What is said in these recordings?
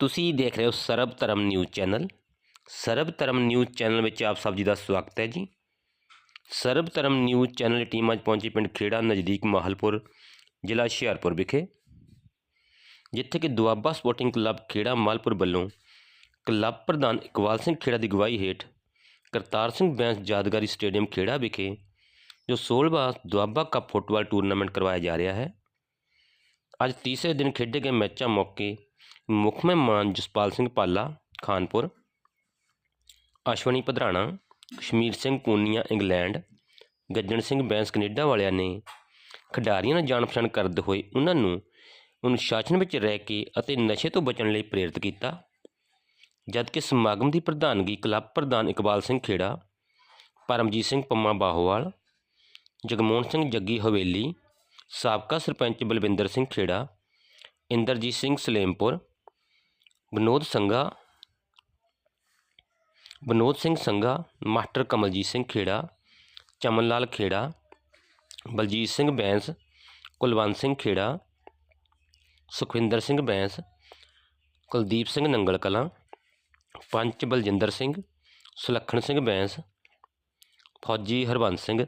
ਤੁਸੀਂ ਦੇਖ ਰਹੇ ਹੋ ਸਰਬ ਧਰਮ ਨਿਊਜ਼ ਚੈਨਲ ਸਰਬ ਧਰਮ ਨਿਊਜ਼ ਚੈਨਲ ਵਿੱਚ ਆਪ ਸਭ ਜੀ ਦਾ ਸਵਾਗਤ ਹੈ ਜੀ ਸਰਬ ਧਰਮ ਨਿਊਜ਼ ਚੈਨਲ ਦੀ ਟੀਮ ਅੱਜ ਪਹੁੰਚੀ ਪਿੰਡ ਖੇੜਾ ਨਜ਼ਦੀਕ ਮਾਹਲਪੁਰ ਜ਼ਿਲ੍ਹਾ ਹੁਸ਼ਿਆਰਪੁਰ ਵਿਖੇ ਜਿੱਥੇ ਕਿ ਦੁਆਬਾ ਸਪੋਰਟਿੰਗ ਕਲੱਬ ਖੇੜਾ ਮਾਲਪੁਰ ਵੱਲੋਂ ਕਲੱਬ ਪ੍ਰਧਾਨ ਇਕਬਾਲ ਸਿੰਘ ਖੇੜਾ ਦੀ ਅਗਵਾਈ ਹੇਠ ਕਰਤਾਰ ਸਿੰਘ ਬੈਂਸ ਯਾਦਗਾਰੀ ਸਟੇਡੀਅਮ ਖੇੜਾ ਵਿਖੇ ਜੋ 16ਵਾਂ ਦੁਆਬਾ ਕੱਪ ਫੁੱਟਬਾਲ ਟੂਰਨਾਮੈਂਟ ਕਰਵਾਇਆ ਜਾ ਰਿਹਾ ਹੈ ਅੱਜ ਤੀਸਰੇ ਦਿਨ ਖੇਡੇ ਗਏ ਮੈਚਾਂ ਮੌਕੇ ਮੁੱਖ ਮਹਿਮਾਨ ਜਸਪਾਲ ਸਿੰਘ ਪਾਲਾ, ਖਾਨਪੁਰ। ਅਸ਼ਵਨੀ ਪਧਰਾਣਾ ਕਸ਼ਮੀਰ ਸਿੰਘ ਪੂਨੀਆ, ਇੰਗਲੈਂਡ। ਗੱਜਣ ਸਿੰਘ ਬੈਂਸ, ਕੈਨੇਡਾ ਵਾਲਿਆਂ ਨੇ ਖਿਡਾਰੀਆਂ ਨਾਲ ਜਾਣ ਪਛਾਣ ਕਰਦੇ ਹੋਏ ਉਹਨਾਂ ਨੂੰ ਅਨੁਸ਼ਾਸਨ ਵਿੱਚ ਰਹਿ ਕੇ ਅਤੇ ਨਸ਼ੇ ਤੋਂ ਬਚਣ ਲਈ ਪ੍ਰੇਰਿਤ ਕੀਤਾ। ਜਦਕਿ ਸਮਾਗਮ ਦੀ ਪ੍ਰਧਾਨਗੀ ਕਲੱਬ ਪ੍ਰਧਾਨ ਇਕਬਾਲ ਸਿੰਘ ਖੇੜਾ, ਪਰਮਜੀਤ ਸਿੰਘ ਪੰਮਾ ਬਾਹੋਵਾਲ, ਜਗਮੋਹਨ ਸਿੰਘ ਜੱਗੀ ਹਵੇਲੀ, ਸਾਬਕਾ ਸਰਪੰਚ ਬਲਵਿੰਦਰ ਸਿੰਘ ਖੇੜਾ, ਇੰਦਰਜੀਤ ਸਿੰਘ ਸਲੇਮਪੁਰ ਵਿਨੋਦ ਸੰਘਾ ਵਿਨੋਦ ਸਿੰਘ ਸੰਘਾ ਮਾਸਟਰ ਕਮਲਜੀਤ ਸਿੰਘ ਖੇੜਾ ਚਮਨ ਲਾਲ ਖੇੜਾ ਬਲਜੀਤ ਸਿੰਘ ਬੈਂਸ ਕੁਲਵੰਤ ਸਿੰਘ ਖੇੜਾ ਸੁਖਵਿੰਦਰ ਸਿੰਘ ਬੈਂਸ ਕੁਲਦੀਪ ਸਿੰਘ ਨੰਗਲ ਕਲਾਂ ਪੰਚ ਬਲਜਿੰਦਰ ਸਿੰਘ ਸੁਲੱਖਣ ਸਿੰਘ ਬੈਂਸ ਫੌਜੀ ਹਰਬੰਸ ਸਿੰਘ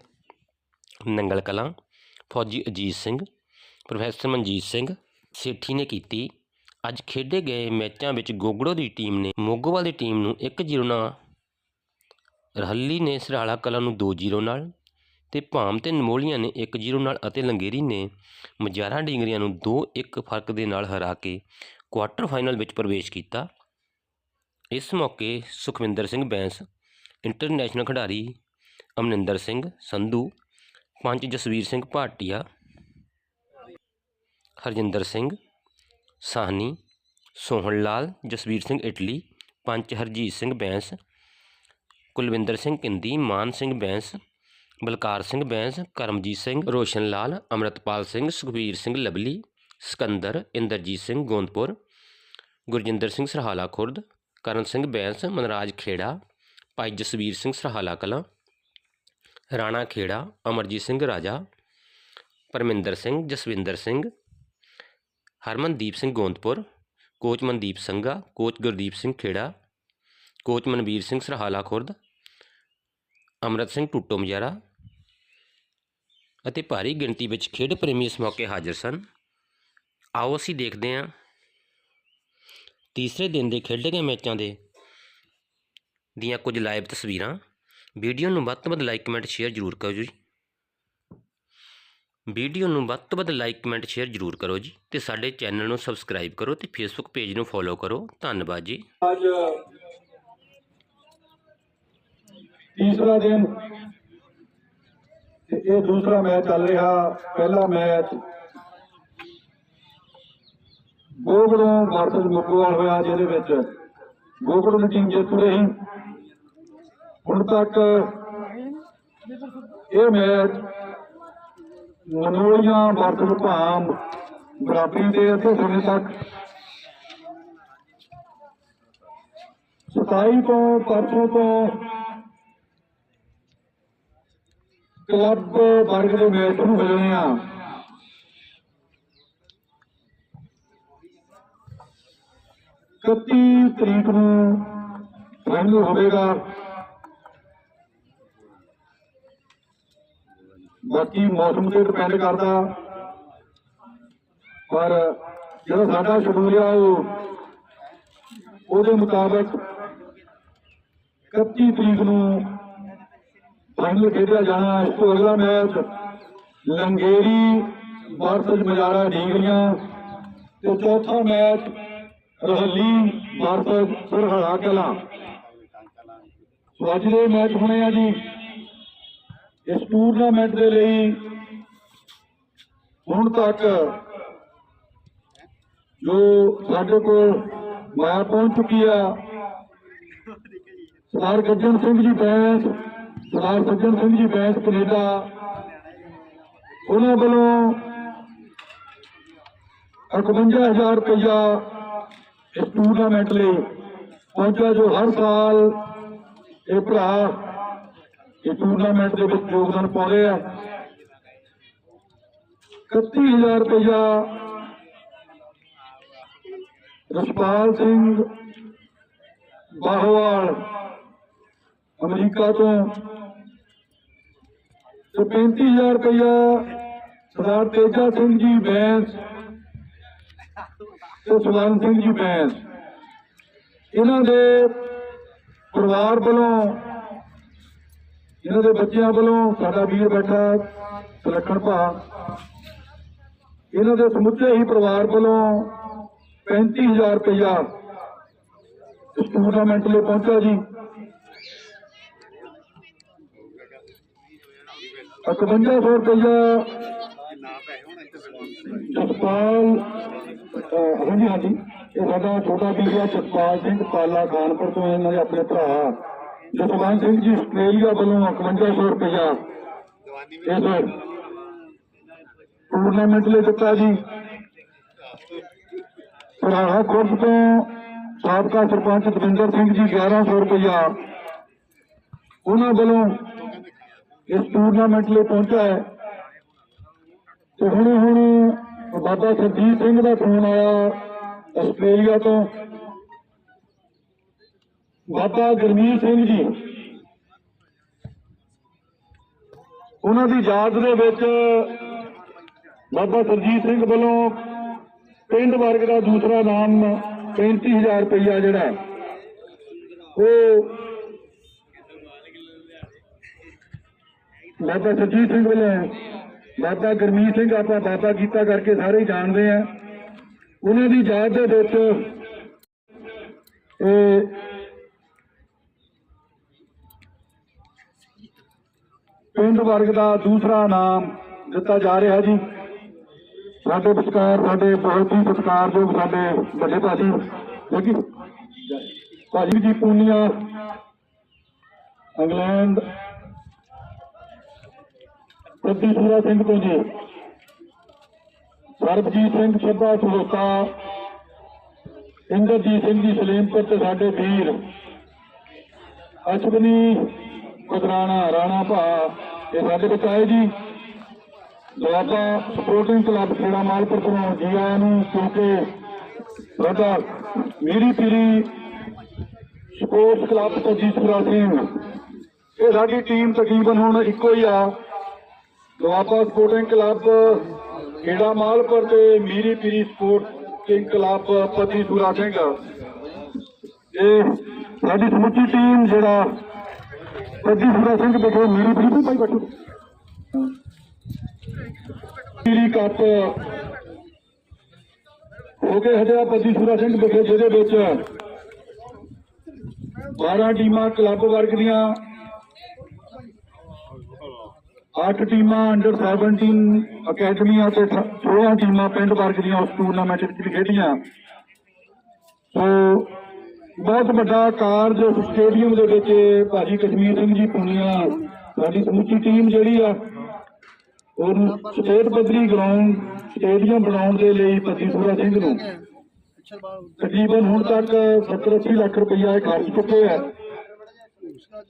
ਨੰਗਲ ਕਲਾਂ ਫੌਜੀ ਅਜੀਤ ਸਿੰਘ ਪ੍ਰੋਫੈਸਰ ਮਨਜੀਤ ਸਿੰਘ ਸੇਠੀ ਨੇ ਕੀਤੀ ਅੱਜ ਖੇਡੇ ਗਏ ਮੈਚਾਂ ਵਿੱਚ ਗੋਗੜੋ ਦੀ ਟੀਮ ਨੇ ਮੋਗੋਵਾਲ ਦੀ ਟੀਮ ਨੂੰ 1-0 ਨਾਲ ਰਹੱਲੀ ਨੇ ਸਰਾਲਾ ਕਲਾਂ ਨੂੰ 2-0 ਨਾਲ ਤੇ ਭਾਮ ਤੇ ਨਮੋਲੀਆਂ ਨੇ 1-0 ਨਾਲ ਅਤੇ ਲੰਗੇਰੀ ਨੇ ਮਜਾਰਾ ਡਿੰਗਰੀਆਂ ਨੂੰ 2-1 ਫ਼ਰਕ ਦੇ ਨਾਲ ਹਰਾ ਕੇ ਕੁਆਟਰ ਫਾਈਨਲ ਵਿੱਚ ਪ੍ਰਵੇਸ਼ ਕੀਤਾ। ਇਸ ਮੌਕੇ ਸੁਖਵਿੰਦਰ ਸਿੰਘ ਬੈਂਸ, ਇੰਟਰਨੈਸ਼ਨਲ ਖਿਡਾਰੀ ਅਮਨਿੰਦਰ ਸਿੰਘ ਸੰਧੂ ਪੰਚ ਜਸਵੀਰ ਸਿੰਘ ਭਾਟੀਆ, ਹਰਜਿੰਦਰ ਸਿੰਘ ਸਾਹਨੀ ਸੋਹਣ ਲਾਲ ਜਸਵੀਰ ਸਿੰਘ ਇਟਲੀ, ਪੰਚ ਹਰਜੀਤ ਸਿੰਘ ਬੈਂਸ, ਕੁਲਵਿੰਦਰ ਸਿੰਘ ਕਿੰਦੀ, ਮਾਨ ਸਿੰਘ ਬੈਂਸ, ਬਲਕਾਰ ਸਿੰਘ ਬੈਂਸ, ਕਰਮਜੀਤ ਸਿੰਘ ਰੋਸ਼ਨ ਲਾਲ ਅਮਰਤਪਾਲ ਸਿੰਘ, ਸੁਖਬੀਰ ਸਿੰਘ ਲਵਲੀ, ਸਕੰਦਰ, ਇੰਦਰਜੀਤ ਸਿੰਘ ਗੋਂਦਪੁਰ, ਗੁਰਜਿੰਦਰ ਸਿੰਘ ਸਰਹਾਲਾ ਖੁਰਦ, ਕਰਨ ਸਿੰਘ ਬੈਂਸ, ਮਨਰਾਜ ਖੇੜਾ, ਭਾਈ Jasvir Singh Sarhala Kalan, Rana Khera, Amarjit Singh Raja, Parminder Singh, Jaswinder Singh Harmandeep Singh Gondpur, coach Mandeep Sangha, coach Gurdeep Singh Khera, coach Manvir Singh Sarhala Khurd, Amrit Singh Tutto Majara ਅਤੇ ਭਾਰੀ ਗਿਣਤੀ ਵਿੱਚ ਖੇਡ ਪ੍ਰੇਮੀ ਇਸ ਮੌਕੇ ਹਾਜ਼ਰ ਸਨ। ਆਓ ਅਸੀਂ ਦੇਖਦੇ ਹਾਂ ਤੀਸਰੇ ਦਿਨ ਦੇ ਖੇਡੇ ਗਏ ਮੈਚਾਂ ਦੇ ਦੀਆਂ ਕੁਝ ਲਾਈਵ ਤਸਵੀਰਾਂ। ਵੀਡੀਓ ਨੂੰ ਵੱਧ ਤੋਂ ਵੱਧ ਲਾਈਕ, ਕਮੈਂਟ, ਸ਼ੇਅਰ ਜ਼ਰੂਰ ਕਰੋ ਜੀ। ਵੀਡੀਓ ਨੂੰ ਵੱਧ ਤੋਂ ਵੱਧ ਲਾਈਕ, ਕਮੈਂਟ, ਸ਼ੇਅਰ ਜ਼ਰੂਰ ਕਰੋ ਜੀ ਤੇ ਸਾਡੇ ਚੈਨਲ ਨੂੰ ਸਬਸਕ੍ਰਾਈਬ ਕਰੋ ਤੇ ਫੇਸਬੁੱਕ ਪੇਜ ਨੂੰ ਫੋਲੋ ਕਰੋ। ਧੰਨਵਾਦ ਜੀ। ਅੱਜ ਤੀਸਰਾ ਦਿਨ ਇਹ ਦੂਸਰਾ ਮੈਚ ਚੱਲ ਰਿਹਾ, ਪਹਿਲਾ ਮੈਚ ਗੋਗੜੋਂ ਵਰਸਸ ਮੁਕਵਾਲ ਹੋਇਆ ਜਿਹਦੇ ਵਿੱਚ। ਗੋਗੜੋਂ ਦੀ ਟੀਮ ਜਿੱਤ ਰਹੀ। ਹੁਣ ਤੱਕ ਇਹ ਮੈਚ ਮਨੋਲੀਆਂ ਵਰਸਸ ਭਾਮ ਬਰਾਬਰੀ ਦੇ ਅਤੇ ਸਮੇਂ ਤੱਕ। 27 ਤੋਂ ਪਰਸੋਂ ਤੋਂ ਕਲੱਬ ਵਰਗ ਦੇ ਮੈਚ ਸ਼ੁਰੂ ਹੋ ਜਾਣੇ ਆ। ਇਕੱਤੀ ਤਰੀਕ ਨੂੰ ਫਾਈਨਲ ਹੋਵੇਗਾ ਬਾਕੀ ਮੌਸਮ ਤੇ ਡਿਪੈਂਡ ਕਰਦਾ। ਪਰ ਜਿਹੜਾ ਸਾਡਾ ਸ਼ਡਿਊਲ ਆ ਉਹ, ਉਹਦੇ ਮੁਤਾਬਕ 31 ਤਰੀਕ ਨੂੰ ਫਾਈਨਲ ਖੇਡਿਆ ਜਾਣਾ। ਇਸ ਤੋਂ ਅਗਲਾ ਮੈਚ ਲੰਗੇਰੀ ਵਰਸਸ ਮਜਾਰਾ ਢੀਂਗਰੀਆਂ ਤੇ ਚੌਥਾ match Rahli versus Sarhara Kalan. So ਅੱਜ ਦੇ ਮੈਚ ਹੋਣੇ ਆ ਜੀ। ਇਸ ਟੂਰਨਾਮੈਂਟ ਦੇ ਲਈ ਹੁਣ ਤੱਕ ਜੋ ਸਾਡੇ ਕੋਲ ਮਾਇਆ ਪਹੁੰਚ ਚੁੱਕੀ ਆ, ਸਰਦਾਰ ਗੱਜਣ ਸਿੰਘ ਜੀ ਬੈਂਸ, ਸਰਦਾਰ ਸੱਜਣ ਸਿੰਘ ਜੀ ਬੈਂਸ ਕੈਨੇਡਾ, ਉਹਨਾਂ ਵੱਲੋਂ 51000 ਰੁਪਇਆ ਇਸ ਟੂਰਨਾਮੈਂਟ ਲਈ ਪਹੁੰਚਿਆ ਜੋ ਹਰ ਸਾਲ ਇਹ ਭਰਾ ਇਹ ਟੂਰਨਾਮੈਂਟ ਦੇ ਵਿੱਚ ਯੋਗਦਾਨ ਪਾ ਪਾਉਂਦੇ ਆ। 31000 ਰੁਪਇਆ ਰਸ਼ਪਾਲ ਸਿੰਘ ਬਾਹਵਾਲ ਅਮਰੀਕਾ ਤੋਂ ਤੇ 35000 ਰੁਪਇਆ ਸਰਦਾਰ ਤੇਜਾ ਸਿੰਘ ਜੀ ਬੈਂਸ ਤੇ ਸੁਲਤਾਨ ਸਿੰਘ ਜੀ ਬੈਂਸ। ਇਹਨਾਂ ਦੇ ਪਰਿਵਾਰ ਵੱਲੋਂ ਇਹਨਾਂ ਦੇ ਬੱਚਿਆਂ ਵੱਲੋਂ ਸਾਡਾ ਵੀਰ ਬੈਠਾ ਸੁਲੱਖਣ ਭਾ। ਇਹਨਾਂ ਦੇ ਸਮੁੱਚੇ ਹੀ ਪਰਿਵਾਰ ਵੱਲੋਂ 35000 ਰੁਪਇਆ ਇਸ ਟੂਰਨਾਮੈਂਟ ਲਈ ਪਹੁੰਚਿਆ ਜੀ। 5100 ਰੁਪਇਆ ਜਸਪਾਲ ਅਹ, ਹਾਂਜੀ ਹਾਂਜੀ। ਇਹ ਸਾਡਾ ਛੋਟਾ ਵੀਰ ਹੈ ਜਸਪਾਲ ਸਿੰਘ ਪਾਲਾ ਖਾਨਪੁਰ ਤੋਂ ਇਹਨਾਂ ਦੇ ਆਪਣੇ ਭਰਾ। ਜਸਵੰਤ ਸਿੰਘ ਜੀ ਆਸਟ੍ਰੇਲੀਆ ਵੱਲੋਂ 5100 ਰੁਪਇਆ ਇਸ ਟੂਰਨਾਮੈਂਟ ਲਈ ਦਿੱਤਾ ਜੀ ਭਰਾਹਾ ਖੁਰਦ ਤੋਂ ਸਾਬਕਾ ਸਰਪੰਚ ਦਵਿੰਦਰ ਸਿੰਘ ਜੀ 1100 ਰੁਪਇਆ ਉਹਨਾਂ ਵੱਲੋਂ ਇਸ ਟੂਰਨਾਮੈਂਟ ਲਈ ਪਹੁੰਚਾ ਹੈ ਤੇ ਹੁਣ ਹੁਣ ਬਾਬਾ ਸਰਜੀਤ ਸਿੰਘ ਦਾ ਫੋਨ ਆਇਆ ਆਸਟ੍ਰੇਲੀਆ ਤੋਂ ਬਾਬਾ ਗੁਰਮੀਤ ਸਿੰਘ ਜੀ। ਉਹਨਾਂ ਦੀ ਯਾਦ ਦੇ ਵਿੱਚ ਬਾਬਾ ਸਰਜੀਤ ਸਿੰਘ ਵੱਲੋਂ ਪਿੰਡ ਵਰਗ ਦਾ ਦੂਸਰਾ ਨਾਮ 35000 ਰੁਪਇਆ ਜਿਹੜਾ, ਉਹ ਬਾਬਾ ਸਰਜੀਤ ਸਿੰਘ ਵੱਲੋਂ, ਬਾਬਾ ਗੁਰਮੀਤ ਸਿੰਘ ਆਪਾਂ ਬਾਬਾ ਕੀਤਾ ਕਰਕੇ ਸਾਰੇ ਜਾਣਦੇ ਆ। ਉਹਨਾਂ ਦੀ ਯਾਦ ਦੇ ਵਿੱਚ ਇਹ ਪਿੰਡ ਵਰਗ ਦਾ ਦੂਸਰਾ ਨਾਮ ਦਿੱਤਾ ਜਾ ਰਿਹਾ ਜੀ। ਸਾਡੇ ਵਿਚਕਾਰ ਸਾਡੇ ਬਹੁਤ ਹੀ ਸਤਿਕਾਰਯੋਗ ਸਾਡੇ ਵੱਡੇ ਭਾਜੀ ਦੇਖੀ। ਭਾਜੀ ਜੀ ਪੂਨੀਆ ਇੰਗਲੈਂਡ ਪ੍ਰਤੀ ਸੂਰਾ ਸਿੰਘ ਤੋਂ ਜੀ। ਸਰਬਜੀਤ ਸਿੰਘ ਛੱਬਾ ਸਲੋਤਾ ਇੰਦਰਜੀਤ ਸਿੰਘ ਜੀ ਸਲੇਮਪੁਰ ਤੇ ਸਾਡੇ ਵੀਰ ਅਸ਼ਵਨੀ ਕੁਦਰਾਣਾ ਰਾਣਾ ਭਾ ਇਹ ਸਾਡੇ ਵਿੱਚ ਆਏ ਜੀ। ਦੁਆਬਾ ਸਪੋਰਟਿੰਗ ਕਲੱਬ ਖੇੜਾ ਮਾਲਪੁਰ ਤੋਂ ਜੀ ਆਇਆਂ ਨੂੰ ਕਿਉਂਕਿ ਸਾਡਾ ਮੇਰੀ ਪੀਰੀ ਸਪੋਰਟਸ ਕਲੱਬ ਤੋਂ ਜੀ ਸੁਰਾ ਸਿੰਘ ਇਹ ਸਾਡੀ ਟੀਮ ਤਕਰੀਬਨ ਹੁਣ ਇੱਕੋ ਹੀ ਆ। ਦੁਆਬਾ ਸਪੋਰਟਿੰਗ ਕਲੱਬ ਖੇੜਾ ਮਾਲਪੁਰ ਤੇ ਮੀਰੀ ਪੀਰੀ ਸਪੋਰਟਿੰਗ ਕਲੱਬ ਪਤੀ ਸੁਰਾ ਸਿੰਘ। ਇਹ ਸਾਡੀ ਸਮੁੱਚੀ ਟੀਮ ਜਿਹੜਾ ਪਤੀ ਸੁਰਾ ਸਿੰਘ ਵਿਖੇ ਮੀਰੀ ਪੀਰੀ ਭਾਈ ਬੈਠੋ। ਪੀਰੀ ਕੱਪ ਹੋ ਕੇ ਹਟਿਆ ਪਤੀ ਸੁਰਾ ਸਿੰਘ ਵਿਖੇ ਜਿਹਦੇ ਵਿੱਚ 12 ਟੀਮਾਂ ਕਲੱਬ ਵਰਗ ਦੀਆਂ 8 ਟੀਮਾਂ ਅੰਡਰ 17 ਅਕੈਡਮੀਆਂ ਤੇ 16 ਟੀਮਾਂ ਪਿੰਡ ਵਰਗ ਦੀਆਂ ਉਸ ਟੂਰਨਾਮੈਂਟ ਵਿੱਚ ਖੇਡੀਆਂ। ਸੋ ਬਹੁਤ ਵੱਡਾ ਕਾਰਜ ਸਟੇਡੀਅਮ ਦੇ ਵਿੱਚ ਭਾਜੀ ਕਸ਼ਮੀਰ ਸਿੰਘ ਜੀ ਪੁਨੀਆ, ਸਾਡੀ ਸਮੁੱਚੀ ਟੀਮ ਜਿਹੜੀ ਆ ਉਹਨੂੰ ਸਟੇਟ ਪੱਧਰੀ ਗਰਾਊਂਡ ਸਟੇਡੀਅਮ ਬਣਾਉਣ ਦੇ ਲਈ ਭਾਜੀ ਸੂਰਾ ਸਿੰਘ ਨੂੰ ਤਕਰੀਬਨ ਹੁਣ ਤੱਕ 70 ਲੱਖ ਰੁਪਈਆ ਇਹ ਖਰਚ ਚੁੱਕੇ ਆ।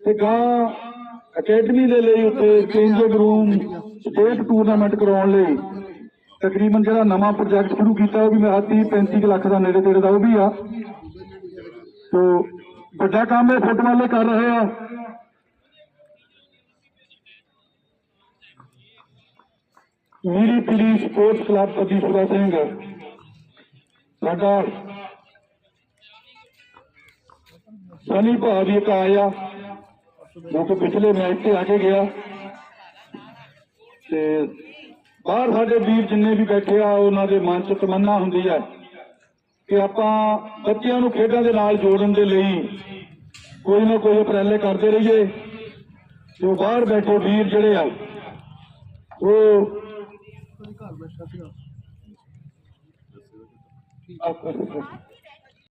ਤੇ ਗਾਂ ਅਕੈਡਮੀ ਦੇ ਲਈ ਉੱਥੇ ਚੇਂਜਿੰਗ ਰੂਮ, ਸਟੇਟ ਟੂਰਨਾਮੈਂਟ ਕਰਾਉਣ ਲਈ ਤਕਰੀਬਨ ਜਿਹੜਾ ਨਵਾਂ ਪ੍ਰੋਜੈਕਟ ਸ਼ੁਰੂ ਕੀਤਾ ਉਹ ਵੀ ਮੇਰਾ 30 35 ਲੱਖ ਦਾ ਨੇੜੇ ਤੇੜੇ ਦਾ ਉਹ ਵੀ ਆ। ਤੋ ਵੱਡਾ ਕੰਮ ਇਹ ਫੁੱਟ ਵਾਲੇ ਕਰ ਰਹੇ ਆ ਮੀਰੀ ਪੀੜੀ ਸਪੋਰਟਸ ਕਲੱਬ ਪਤੀਸੁਰਾ ਸਿੰਘ। ਸਾਡਾ ਸਨੀ ਭਾ ਵੀ ਇੱਕ ਆਇਆ। ਜੋ ਕਿ ਪਿਛਲੇ ਮੈਚ ਤੇ ਆ ਕੇ ਗਿਆ। ਤੇ ਬਾਹਰ ਸਾਡੇ ਵੀਰ ਜਿੰਨੇ ਵੀ ਬੈਠੇ ਆ, ਉਹਨਾਂ ਦੇ ਮਨ 'ਚ ਤਮੰਨਾ ਹੁੰਦੀ ਹੈ। ਕਿ ਆਪਾਂ ਬੱਚਿਆਂ ਨੂੰ ਖੇਡਾਂ ਦੇ ਨਾਲ ਜੋੜਨ ਦੇ ਲਈ ਕੋਈ ਨਾ ਕੋਈ ਉਪਰਾਲੇ ਕਰਦੇ ਰਹੀਏ। ਉਹ ਬਾਹਰ ਬੈਠੇ ਵੀਰ ਜਿਹੜੇ ਆ ਉਹ